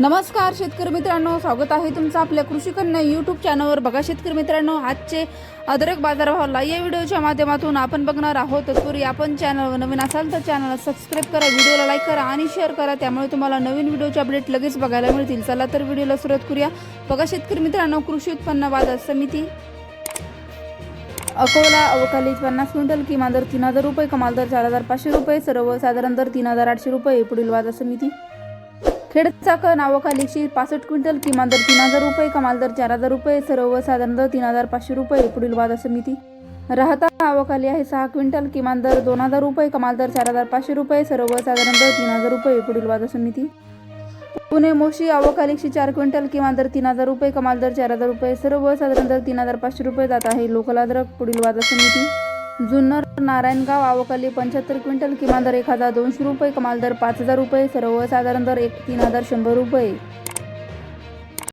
नमस्कार शेतकरी मित्रांनो. स्वागत आहे तुमचं आपल्या कृषी कन्या यूट्यूब चॅनलवर बघा शेतकरी मित्रांनो आजचे अदरक बाजारभावाला या व्हिडिओच्या माध्यमातून आपण बघणार आहोत. तत्पूर्वी आपण चॅनलवर नवीन असाल तर चॅनलला सबस्क्राईब करा व्हिडिओला लाईक करा आणि शेअर करा. त्यामुळे तुम्हाला नवीन व्हिडिओचे अपडेट लगेच बघायला मिळतील. चला तर व्हिडिओला सुरुवात करूया. बघा शेतकरी मित्रांनो कृषी उत्पन्न बाजार समिती अकोला अवकाली पन्नास क्विंटल किमान दर तीन हजार रुपये कमाल दर चार हजार पाचशे रुपये सर्वसाधारण दर तीन हजार आठशे रुपये पुढील बाजार समिती खेड चाकण अवकाली एकशे पासष्ट क्विंटल किमान दर तीन हजार रुपये कमाल दर चार हजार रुपये सर्वसाधारण दर तीन हजार पाचशे रुपये पुढील बाजार समिती राहता नावाखाली आहे सहा क्विंटल किमान दर दोन हजार रुपये कमाल दर चार हजार पाचशे रुपये सर्वसाधारण दर तीन हजार रुपये पुढील बाजार समिती पुणे मोशी अवकाली एकशे चार क्विंटल किमान दर तीन हजार रुपये कमाल दर चार हजार रुपये सर्वसाधारण दर तीन हजार पाचशे रुपये जात आहे लोकल अद्रक पुढील बाजार समिती जुन्नर नारायणगाव आवकली पंच्याहत्तर क्विंटल किमान दर एक हजार दोनशे रुपये कमाल दर पाच हजार रुपये सर्वसाधारण दर एक तीन हजार शंभर रुपये.